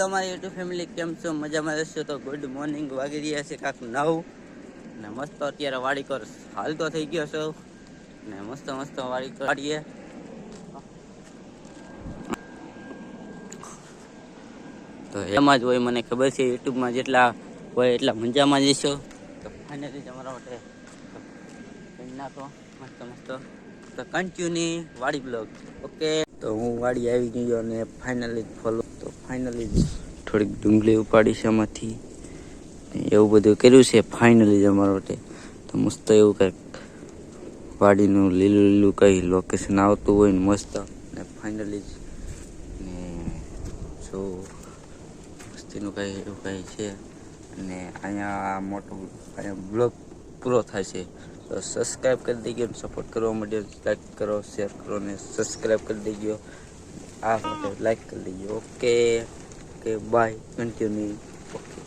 તમારી YouTube family કેમ છો? મજામાં રહેશો તો ગુડ મોર્નિંગ વાગી રહ્યા છે કાંક નવ. ને મસ્ત અત્યારે વાડી કર હાલ તો થઈ ગયો છો. ને મસ્ત મસ્ત વાડી વાડીએ. તો એમાં જ હોય મને ખબર છે, યુટ્યુબમાં જેટલા હોય એટલા મજામાં જઈશો તો ફાઇનલી તમારા માટે નાખો. મસ્ત મસ્ત. તો કન્ટિન્યુ વાડી બ્લોગ ઓકે તો હું વાડી આવી ગયો અને ફાઇનલી ફોલો તો ફાઇનલી થોડીક ડુંગળી ઉપાડી છે એમાંથી એવું બધું કર્યું છે ફાઇનલી અમારા માટે. તો મસ્ત એવું કંઈક વાડીનું લીલું લીલું કંઈ લોકેશન આવતું હોય ને મસ્ત. ને ફાઇનલી જ ને જો મસ્તીનું કંઈ એવું કંઈ છે. અને અહીંયા મોટું અહીંયા બ્લોગ પૂરો થાય છે. તો સબસ્ક્રાઈબ કરી દેજો સપોર્ટ કરવા માટે લાઈક કરો શેર કરો ને સબસ્ક્રાઈબ કરી દેજો. આ લાઈક કરી દેજો okay okay bye continue okay